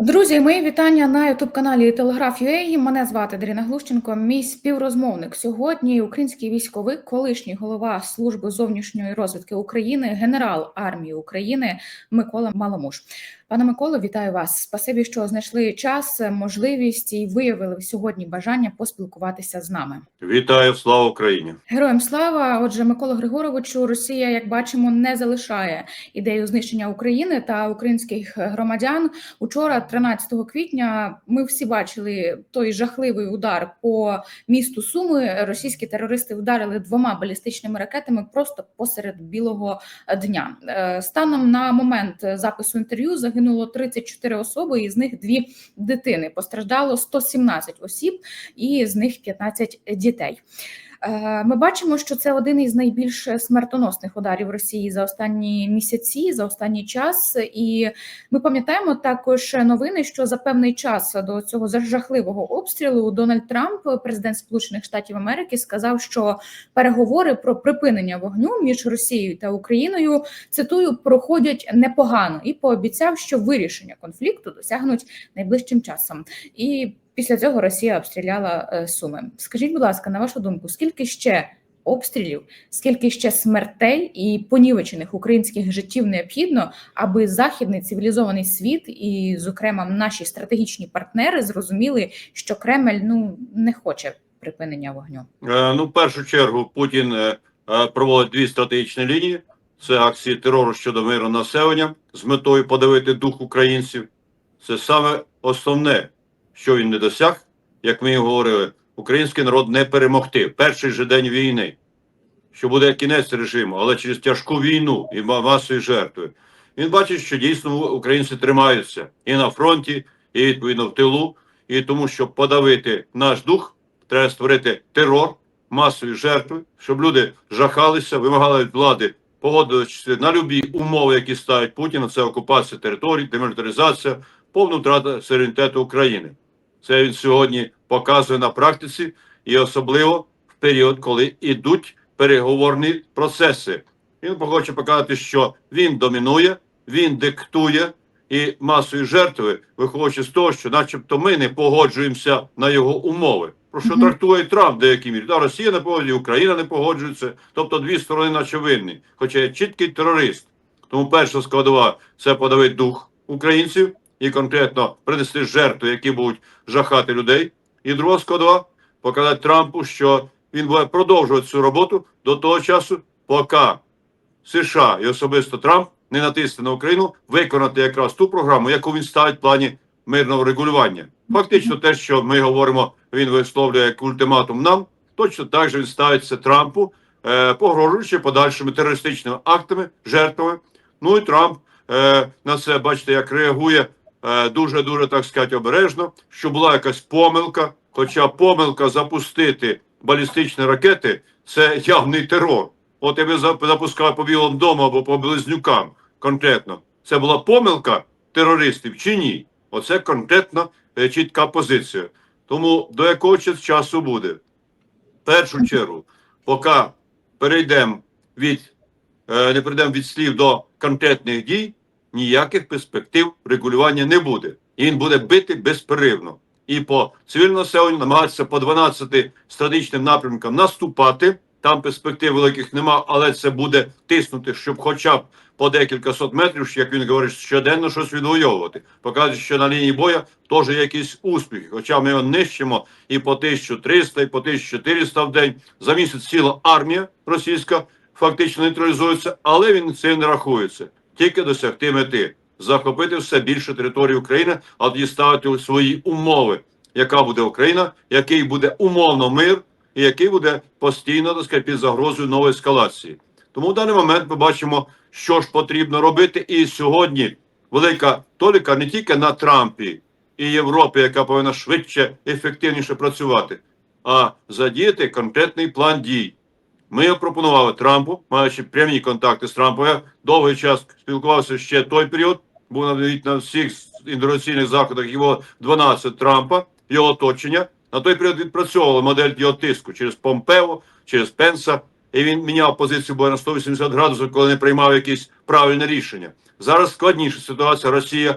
Друзі, мої вітання на youtube каналі Телеграф.ua. Мене звати Дарина Глущенко, мій співрозмовник. Сьогодні український військовий, колишній голова служби зовнішньої розвідки України, генерал армії України Микола Маламуш. Пане Миколо, вітаю вас. Спасибі, що знайшли час, можливість і виявили сьогодні бажання поспілкуватися з нами. Вітаю, слава Україні! Героям слава. Отже, Микола Григоровичу, Росія, як бачимо, не залишає ідею знищення України та українських громадян. Учора, 13 квітня, ми всі бачили той жахливий удар по місту Суми. Російські терористи вдарили двома балістичними ракетами просто посеред білого дня. Е, Станом на момент запису інтерв'ю загинуло 34 особи, із них дві дитини. Постраждало 117 осіб, і з них 15 дітей. Е, Ми бачимо, що це один із найбільш смертоносних ударів Росії за останні місяці, за останній час. І ми пам'ятаємо також новини, що за певний час до цього жахливого обстрілу Дональд Трамп, президент Сполучених Штатів Америки, сказав, що переговори про припинення вогню між Росією та Україною цитую проходять непогано і пообіцяв, що вирішення конфлікту досягнуть найближчим часом. І Після цього Росія обстріляла е, Суми. Скажіть, будь ласка, на вашу думку, скільки ще обстрілів, скільки ще смертей і понівечених українських життів необхідно, аби західний цивілізований світ і, зокрема, наші стратегічні партнери зрозуміли, що Кремль ну не хоче припинення вогню? Е, Ну, в першу чергу, Путін е, проводить дві стратегічні лінії: це акції терору щодо миру населення з метою подавити дух українців. Це саме основне, що він не досяг, як ми і говорили, український народ не перемогти. Перший же день війни, що буде кінець режиму, але через тяжку війну і масові жертви. Він бачить, що дійсно українці тримаються і на фронті, і відповідно в тилу. І тому, щоб подавити наш дух, треба створити терор, масові жертви, щоб люди жахалися, вимагали від влади погодитися на любі умови, які ставить Путін. Це окупація територій, демілітаризація, повна втрата суверенітету України. Це він сьогодні показує на практиці, і особливо в період, коли йдуть переговорні процеси. Він хоче показати, що він домінує, він диктує, і масові жертви виходячи з того, що, начебто, ми не погоджуємося на його умови. Про що Мгм. трактує Трамп в деякій мірі? Та Росія не погоджує, Україна не погоджується. Тобто дві сторони, наче винні, хоча є чіткий терорист. Тому перша складова це подавити дух українців і конкретно принести жертви, які будуть жахати людей. І друга складова показати Трампу, що він буде продовжувати цю роботу до того часу, поки США і особисто Трамп не натисне на Україну виконати якраз ту програму, яку він ставить в плані мирного регулювання. Фактично, те, що ми говоримо, він висловлює як ультиматум нам, точно так же він ставиться Трампу, е, погрожуючи подальшими терористичними актами, жертвами. Ну і Трамп е, на це, бачите, як реагує дуже дуже так сказати, обережно, що була якась помилка. Хоча помилка запустити балістичні ракети це явний терор. От я би запускав по Білому дому або по близнюкам конкретно. Це була помилка терористів чи ні? Оце конкретно е, чітка позиція. Тому до якого часу буде? В першу чергу, поки перейдемо від е, не перейдемо від слів до конкретних дій, ніяких перспектив регулювання не буде. І він буде бити безперервно. І по цивільному населенню намагатися по 12 стратегічним напрямкам наступати. Там перспектив великих нема, але це буде тиснути, щоб хоча б по декілька сот метрів, як він говорить, щоденно щось відвоювати. Показує, що на лінії боя теж якісь успіхи. Хоча ми його нищимо і по 1300, і по 1400 в день. За місяць ціла армія російська фактично нейтралізується, але він цим не рахується. Тільки досягти мети захопити все більше території України, а тоді ставити свої умови, яка буде Україна, який буде умовно мир, і який буде постійно так сказати, під загрозою нової ескалації. Тому в даний момент ми бачимо, що ж потрібно робити. І сьогодні велика толіка не тільки на Трампі і Європі, яка повинна швидше ефективніше працювати, а задіяти конкретний план дій. Ми його пропонували Трампу, маючи прямі контакти з Трампом. Я довгий час спілкувався ще той період. Був навіть на всіх інтеграційних заходах його 12 Трампа, його оточення. На той період відпрацьовували модель його тиску через Помпео, через Пенса. І він міняв позицію бо на 180 градусів, коли не приймав якісь правильне рішення. Зараз складніша ситуація. Росія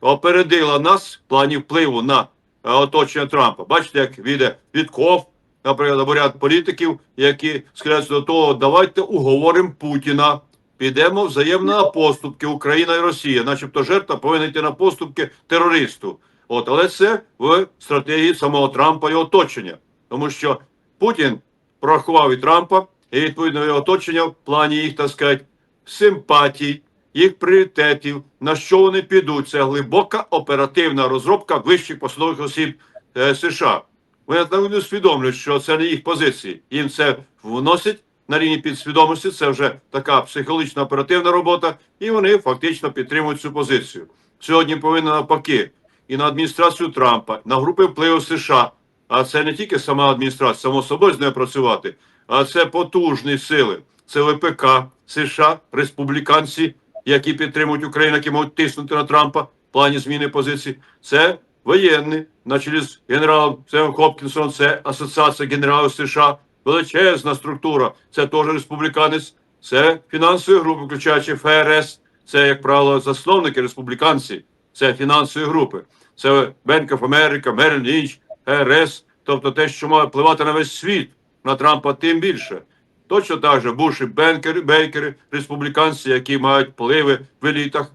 опередила нас в плані впливу на е, оточення Трампа. Бачите, як віде Вітков, наприклад, ряд політиків, які схиляються до того, давайте уговоримо Путіна. Підемо взаємно на поступки Україна і Росія, начебто жертва повинна йти на поступки терористу. От, але це в стратегії самого Трампа і оточення, тому що Путін прорахував і Трампа, і відповідно його оточення в плані їх, так сказати, симпатій, їх пріоритетів, на що вони підуть. Це глибока оперативна розробка вищих посадових осіб е, США. Вони усвідомлюють, що це не їх позиції. Їм це вносять на рівні підсвідомості. Це вже така психологічна оперативна робота, і вони фактично підтримують цю позицію. Сьогодні повинна навпаки і на адміністрацію Трампа, на групи впливу США. А це не тільки сама адміністрація, само собою з нею працювати, а це потужні сили. Це ВПК США, республіканці, які підтримують Україну, які можуть тиснути на Трампа в плані зміни позиції. Це воєнні, на чолі з генералом Сем Хопкінсом, це Асоціація генералів США, величезна структура. Це теж республіканець, це фінансові групи, включаючи ФРС. Це, як правило, засновники республіканці, це фінансові групи. Це Bank of America, Merrill Lynch, ФРС, тобто те, що має впливати на весь світ, на Трампа тим більше. Точно так же Буш і Бенкери, Бейкери, республіканці, які мають впливи в елітах,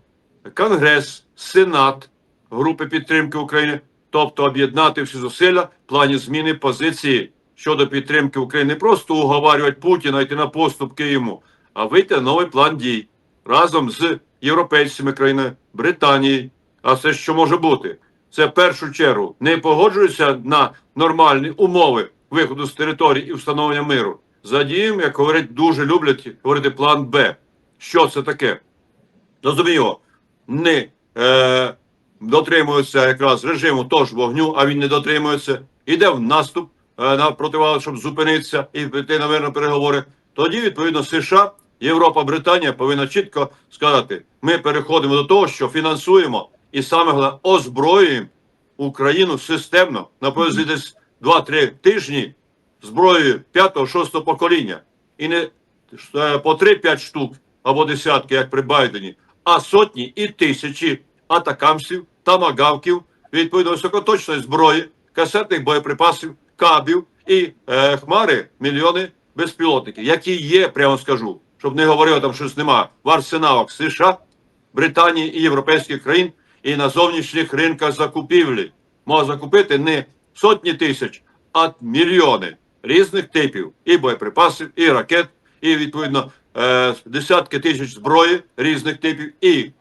Конгрес, Сенат, групи підтримки України, тобто об'єднати всі зусилля в плані зміни позиції щодо підтримки України, не просто уговарювати Путіна йти на поступки йому, а вийти на новий план дій разом з європейськими країнами, Британією. А все, що може бути, це в першу чергу не погоджуються на нормальні умови виходу з території і встановлення миру. Задіємо, як говорять, дуже люблять говорити план Б. Що це таке? Розумію, не е, дотримується якраз режиму тож вогню, а він не дотримується, іде в наступ е, на противагу, щоб зупинитися і піти на мирні переговори. Тоді, відповідно, США, Європа, Британія повинна чітко сказати: ми переходимо до того, що фінансуємо і саме головне озброюємо Україну системно на протязі десь 2-3 тижні зброєю 5-6 покоління. І не е, по 3-5 штук або десятки, як при Байдені, а сотні і тисячі атакамсів, тамагавків, відповідно високоточної зброї, касетних боєприпасів, кабів і е, хмари мільйони безпілотників, які є, прямо скажу, щоб не говорили там щось нема, в арсеналах США, Британії і європейських країн і на зовнішніх ринках закупівлі. Можна закупити не сотні тисяч, а мільйони різних типів і боєприпасів, і ракет, і відповідно е, десятки тисяч зброї різних типів, і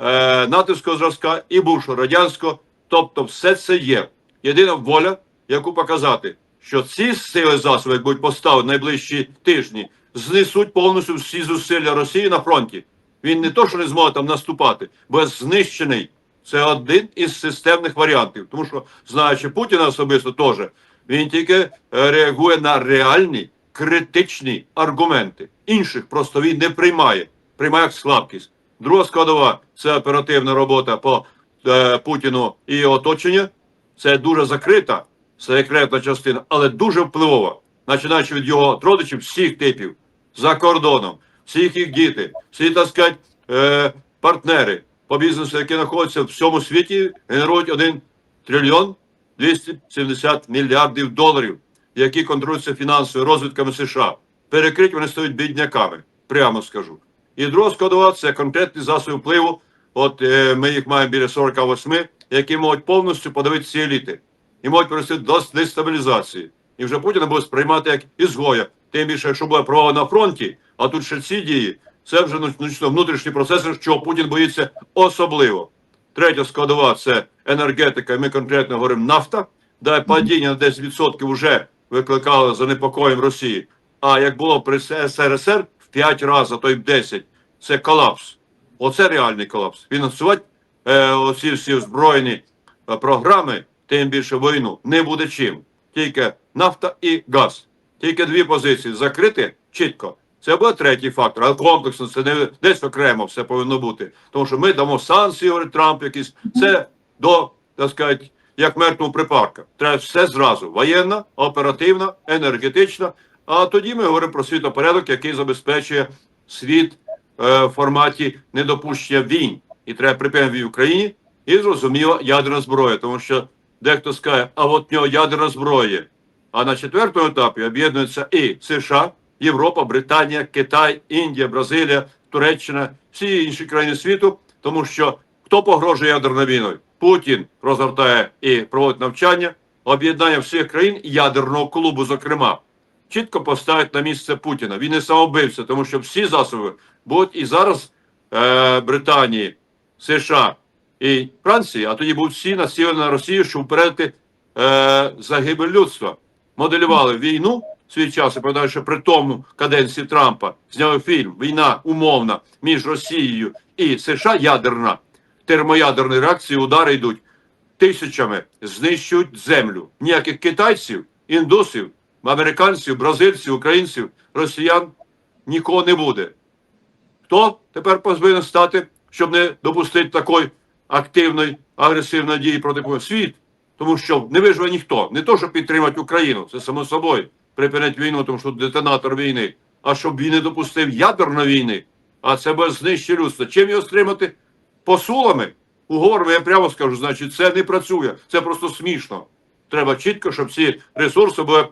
е, зразка, і бувшого радянського. Тобто, все це є. Єдина воля, яку показати, що ці сили засоби, як будуть поставлені найближчі тижні, знесуть повністю всі зусилля Росії на фронті. Він не то, що не зможе там наступати, бо знищений. Це один із системних варіантів. Тому що, знаючи Путіна особисто теж, він тільки е, реагує на реальні критичні аргументи. Інших просто він не приймає, приймає як слабкість. Друга складова це оперативна робота по е, Путіну і його оточення. Це дуже закрита, секретна частина, але дуже впливова, починаючи від його родичів всіх типів за кордоном, всіх їх діти, всі, так сказати, е, партнери по бізнесу, які знаходяться в всьому світі, генерують 1 трильйон 270 мільярдів доларів, які контролюються фінансовими розвитками США. Перекриті вони стають бідняками, прямо скажу. І друга складова це конкретні засоби впливу. От е, ми їх маємо біля 48, які можуть повністю подавити ці еліти і можуть привести до дестабілізації. І вже Путіна буде сприймати як ізгоя. Тим більше, якщо буде провал на фронті, а тут ще ці дії, це вже ну, ну, внутрішні процеси, чого Путін боїться особливо. Третя складова це енергетика. і Ми конкретно говоримо нафта, де падіння на 10% вже викликало занепокоєм Росії. А як було при СРСР 5 разів, а то й 10, це колапс. Оце реальний колапс. Фінансувати е, оці всі озброєні е, програми, тим більше війну, не буде чим. Тільки нафта і газ. Тільки дві позиції закрити чітко. Це буде третій фактор, але комплексно це не десь окремо все повинно бути. Тому що ми дамо санкції, говорить Трамп, якісь це до, так сказати, як мертвому припарка. Треба все зразу: воєнна, оперативна, енергетична. А тоді ми говоримо про світопорядок, який забезпечує світ е, в форматі недопущення війн. І треба припинити в Україні І зрозуміло, ядерна зброя, тому що дехто скаже, а от в нього ядерна зброя. А на четвертому етапі об'єднуються і США, Європа, Британія, Китай, Індія, Бразилія, Туреччина, всі інші країни світу, тому що хто погрожує ядерною війною? Путін розгортає і проводить навчання, об'єднання всіх країн ядерного клубу, зокрема, чітко поставить на місце Путіна. Він не самовбивця, тому що всі засоби будуть і зараз е, Британії, США і Франції, а тоді будуть всі націлені на Росію, щоб упередити е, загибель людства. Моделювали війну свій час, я пам'ятаю, що при тому каденції Трампа зняли фільм Війна умовна між Росією і США ядерна, термоядерні реакції, удари йдуть тисячами, знищують землю. Ніяких китайців, індусів, американців, бразильців, українців, росіян нікого не буде. Хто тепер повинен стати, щоб не допустити такої активної, агресивної дії проти Світ. Тому що не виживе ніхто. Не то, щоб підтримати Україну, це само собою припинити війну, тому що детонатор війни, а щоб він не допустив ядерної війни, а це буде знищення людства. Чим його стримати? Посулами, уговорами, я прямо скажу, значить, це не працює. Це просто смішно. Треба чітко, щоб всі ресурси були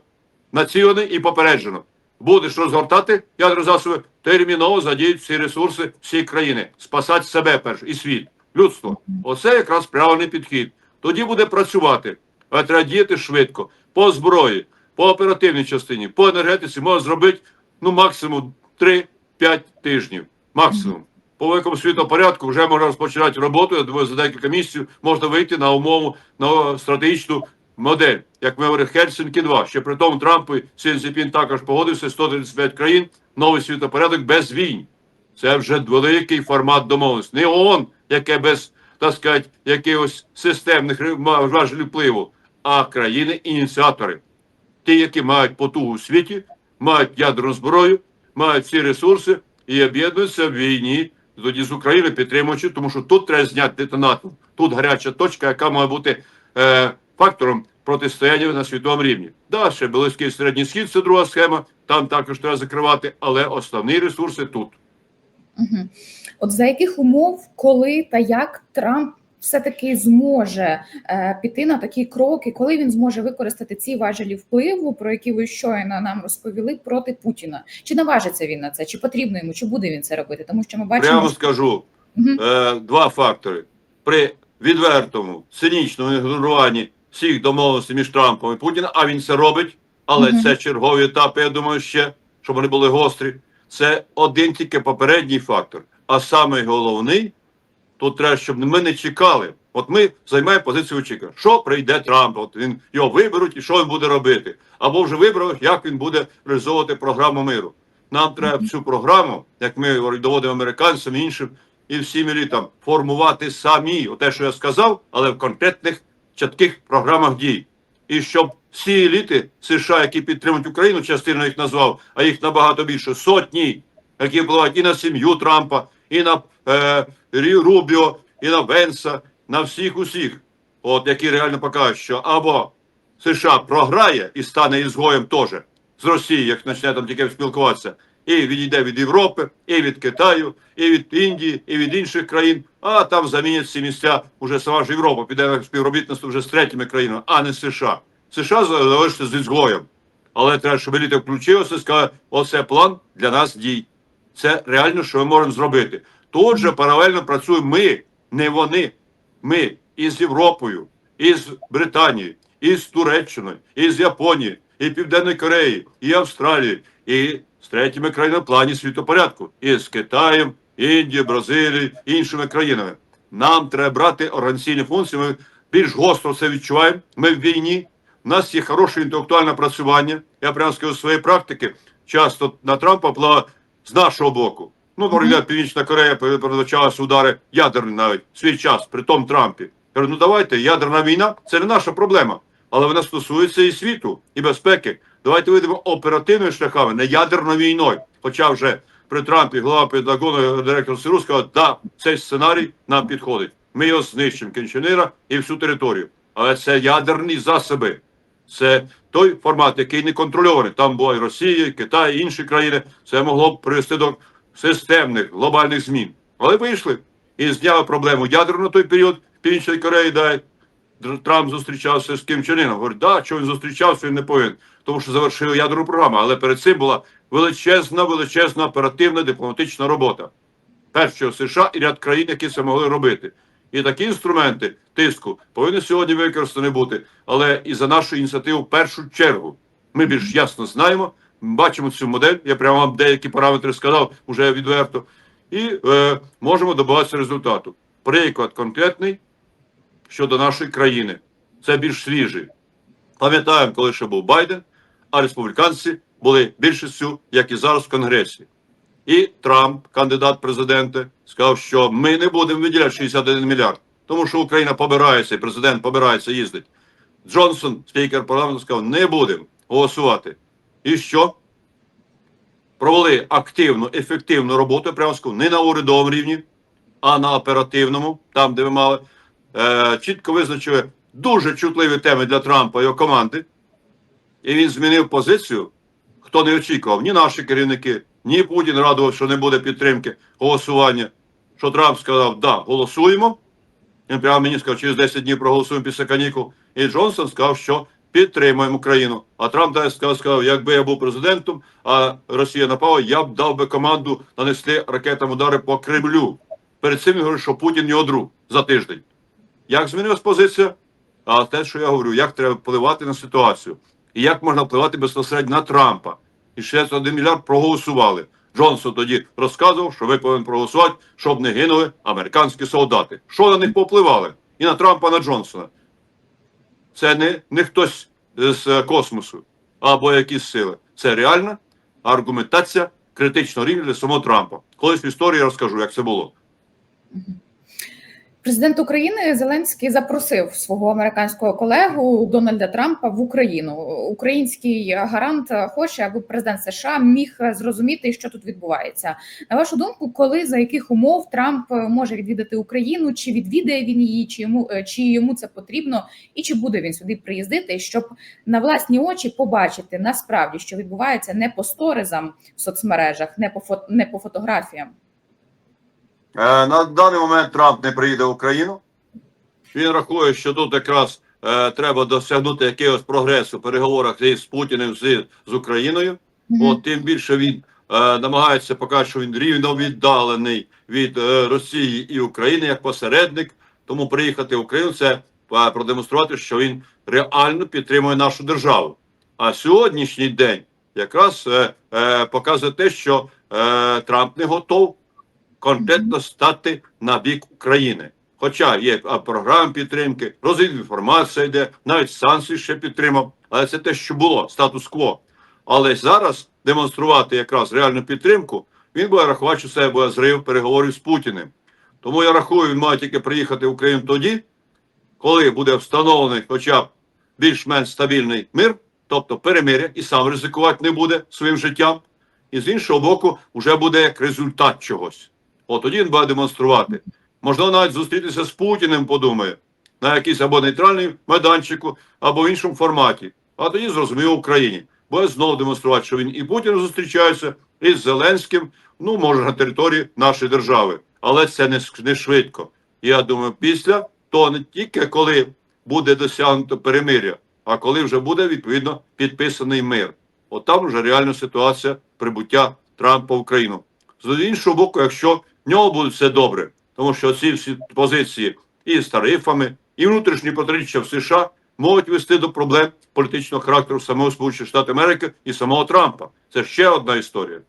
націлені і попереджено. Будеш розгортати ядерні засоби, терміново задіють всі ресурси всі країни, спасати себе перш і світ, людство. Оце якраз правильний підхід. Тоді буде працювати. Але треба діяти швидко, по зброї, по оперативній частині, по енергетиці можна зробити ну максимум 3-5 тижнів. Максимум. По великому світопорядку вже можна розпочинати роботу. Я думаю, за декілька місяців можна вийти на умову на стратегічну модель, як ми говорили, Хельсінкі 2. Ще при тому Трамп і Сін Цзіпін також погодився 135 країн, новий світопорядок без війн. Це вже великий формат домовленості. Не ООН, яке без, так сказати, якихось системних важелів впливу, а країни-ініціатори. Ті, які мають потугу у світі, мають ядерну зброю, мають всі ресурси і об'єднуються в війні тоді з Україною підтримуючи, тому що тут треба зняти детонатор. Тут гаряча точка, яка має бути е, фактором протистояння на світовому рівні. Да, ще Близький середній схід це друга схема, там також треба закривати, але основні ресурси тут. Угу. От за яких умов, коли та як Трамп все-таки зможе е, піти на такі кроки, коли він зможе використати ці важелі впливу, про які ви щойно нам розповіли проти Путіна? Чи наважиться він на це? Чи потрібно йому, чи буде він це робити? Тому що ми бачимо, Прямо скажу Мгм. е, два фактори. При відвертому, цинічному ігноруванні всіх домовленостей між Трампом і Путіним, а він це робить, але Мгм. це чергові етапи, я думаю, ще, щоб вони були гострі. Це один тільки попередній фактор. А саме головний, тут треба, щоб ми не чекали. От ми займаємо позицію очікування. Що прийде Трамп? От він його виберуть і що він буде робити? Або вже вибрав, як він буде реалізовувати програму миру. Нам треба цю програму, як ми доводимо американцям і іншим, і всім елітам формувати самі. Оте, що я сказав, але в конкретних чітких програмах дій. І щоб всі еліти США, які підтримують Україну, частину їх назвав, а їх набагато більше сотні, які впливають і на сім'ю Трампа, і на е, Рубіо, і на Венса, на всіх усіх, от які реально покажуть, що або США програє і стане ізгоєм теж з Росії, як почне там тільки спілкуватися, і відійде від Європи, і від Китаю, і від Індії, і від інших країн. А там замінять ці місця уже сама ж Європа, піде на співробітництво вже з третіми країнами, а не США. США залишиться з ізгоєм. Але треба, щоб еліта включилася і сказала, оце план для нас дій. Це реально, що ми можемо зробити. Тут же паралельно працюємо ми, не вони. Ми із Європою, із Британією, із Туреччиною, із Японією, і Південної Кореї, і Австралії, і з третіми країнами в плані світопорядку, і з Китаєм, Індією, Бразилією, іншими країнами. Нам треба брати організаційні функції. Ми більш гостро це відчуваємо. Ми в війні. У нас є хороше інтелектуальне працювання. Я прямо скажу своєї практики. Часто на Трампа була з нашого боку. Ну, наприклад, Північна Корея передбачалася удари ядерні навіть в свій час, при тому Трампі. Я Кажу, ну давайте, ядерна війна це не наша проблема, але вона стосується і світу, і безпеки. Давайте вийдемо оперативними шляхами, не ядерною війною. Хоча вже при Трампі голова Пентагону, директор СРУ сказав, да, цей сценарій нам підходить. Ми його знищимо кінченира і всю територію. Але це ядерні засоби. Це той формат, який не контрольований. Там була і Росія, і Китай, і інші країни. Це могло б привести до системних глобальних змін. Але вийшли і зняли проблему ядерну на той період, Північної Кореї, Др- Трамп зустрічався з Ким Чен Іном. Говорить, да, що він зустрічався, він не повинен, тому що завершив ядерну програму. Але перед цим була величезна, величезна оперативна дипломатична робота. Першого США і ряд країн, які це могли робити. І такі інструменти тиску повинні сьогодні використані бути, але і за нашу ініціативу в першу чергу. Ми більш ясно знаємо, бачимо цю модель. Я прямо вам деякі параметри сказав уже відверто, і е, можемо добиватися результату. Приклад конкретний щодо нашої країни. Це більш свіжий. Пам'ятаємо, коли ще був Байден, а республіканці були більшістю, як і зараз в Конгресі. І Трамп, кандидат в президенти, сказав, що ми не будемо виділяти 61 мільярд, тому що Україна побирається, і президент побирається їздить. Джонсон, спікер парламенту, сказав, не будемо голосувати. І що? Провели активну, ефективну роботу, прямо скажу, не на урядовому рівні, а на оперативному, там, де ви мали е, чітко визначили дуже чутливі теми для Трампа і його команди. І він змінив позицію, хто не очікував, ні наші керівники, ні Путін радував, що не буде підтримки голосування. Що Трамп сказав, да, голосуємо. Він прямо мені сказав, через 10 днів проголосуємо після канікул. І Джонсон сказав, що підтримуємо Україну. А Трамп далі сказав, сказав, якби я був президентом, а Росія напала, я б дав би команду нанести ракетам удари по Кремлю. Перед цим він говорив, що Путін його друг за тиждень. Як змінилась позиція? А те, що я говорю, як треба впливати на ситуацію, і як можна впливати безпосередньо на Трампа. І 61 мільярд проголосували. Джонсон тоді розказував, що ви повинні проголосувати, щоб не гинули американські солдати. Що на них попливали? І на Трампа, і на Джонсона. Це не, не хтось з е, космосу або якісь сили. Це реальна аргументація критичного рівня для самого Трампа. Колись в історії розкажу, як це було. Президент України Зеленський запросив свого американського колегу Дональда Трампа в Україну. Український гарант хоче, аби президент США міг зрозуміти, що тут відбувається. На вашу думку, коли за яких умов Трамп може відвідати Україну? Чи відвідає він її, чи йому чи йому це потрібно, і чи буде він сюди приїздити, щоб на власні очі побачити насправді, що відбувається не по сторизам в соцмережах, не по фото, не по фотографіям. Е, На даний момент Трамп не приїде в Україну. Він рахує, що тут якраз е, треба досягнути якогось прогресу в переговорах з Путіним з, з Україною. От тим більше він е, намагається показати, що він рівно віддалений від е, Росії і України як посередник. Тому приїхати в Україну це е, продемонструвати, що він реально підтримує нашу державу. А сьогоднішній день якраз е, е, показує те, що е, Трамп не готов конкретно стати на бік України. Хоча є програми підтримки, розвідінформація йде, навіть санкції ще підтримав. Але це те, що було, статус-кво. Але зараз демонструвати якраз реальну підтримку, він буде рахувати, що це буде зрив переговорів з Путіним. Тому я рахую, він має тільки приїхати в Україну тоді, коли буде встановлений хоча б більш-менш стабільний мир, тобто перемиря, і сам ризикувати не буде своїм життям. І з іншого боку, вже буде як результат чогось. От тоді він буде демонструвати. Можливо, навіть зустрітися з Путіним, подумає, на якийсь або нейтральному майданчику, або в іншому форматі. А тоді зрозуміло Україні. Буде знову демонструвати, що він і Путін зустрічається, і з Зеленським, ну, може, на території нашої держави. Але це не, не швидко. Я думаю, після то не тільки коли буде досягнуто перемиря, а коли вже буде відповідно підписаний мир. От там вже реальна ситуація прибуття Трампа в Україну. З іншого боку, якщо нього буде все добре, тому що ці всі позиції і з тарифами, і внутрішні протиріччя в США можуть вести до проблем політичного характеру самого Сполучених Штатів Америки і самого Трампа. Це ще одна історія.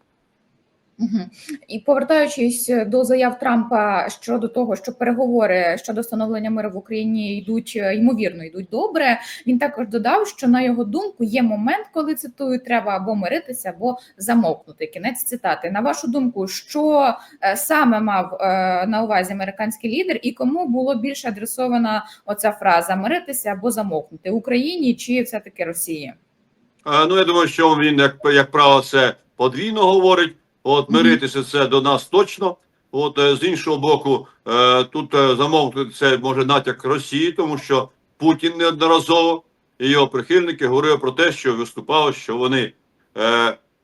Угу. І повертаючись до заяв Трампа щодо того, що переговори щодо встановлення миру в Україні йдуть ймовірно, йдуть добре. Він також додав, що на його думку є момент, коли цитую, треба або миритися, або замовкнути. Кінець цитати. На вашу думку, що е, саме мав е, на увазі американський лідер, і кому було більше адресована оця фраза миритися або замовкнути Україні чи все таки Росії? Е, ну я думаю, що він як як правило це подвійно говорить. От миритися це до нас точно. От е, з іншого боку, е, тут е, замовкнути це може натяк Росії, тому що Путін неодноразово і його прихильники говорили про те, що виступали, що вони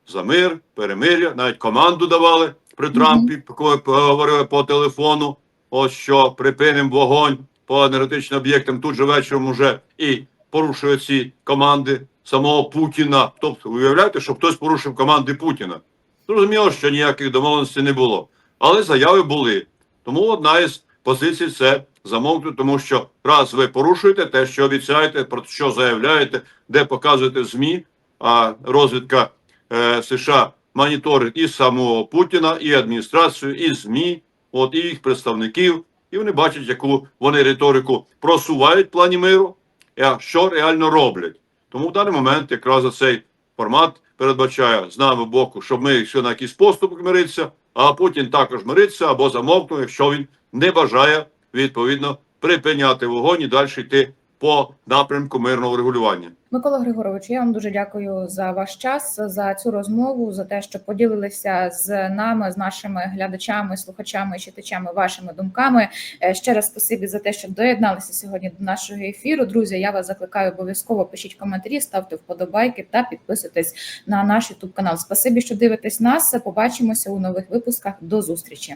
за мир, перемир'я, навіть команду давали при Трампі, коли говорили по телефону. Ось що припинимо вогонь по енергетичним об'єктам тут же вечором уже і порушує ці команди самого Путіна. Тобто, уявляєте, що хтось порушив команди Путіна. Зрозуміло, що ніяких домовленостей не було. Але заяви були. Тому одна із позицій це замовкнути, тому що раз ви порушуєте те, що обіцяєте, про що заявляєте, де показуєте ЗМІ, а розвідка е, США моніторить і самого Путіна, і адміністрацію, і ЗМІ, от і їх представників, і вони бачать, яку вони риторику просувають в плані миру, а що реально роблять. Тому в даний момент якраз цей формат передбачає з нами боку, щоб ми йшли на якийсь поступ миритися, а Путін також мириться або замовкнув, якщо він не бажає відповідно припиняти вогонь і далі йти по напрямку мирного регулювання. Микола Григорович, я вам дуже дякую за ваш час, за цю розмову, за те, що поділилися з нами, з нашими глядачами, слухачами, читачами, вашими думками. Е, Ще раз спасибі за те, що доєдналися сьогодні до нашого ефіру. Друзі, я вас закликаю обов'язково пишіть коментарі, ставте вподобайки та підписуйтесь на наш YouTube канал. Спасибі, що дивитесь нас. Побачимося у нових випусках. До зустрічі.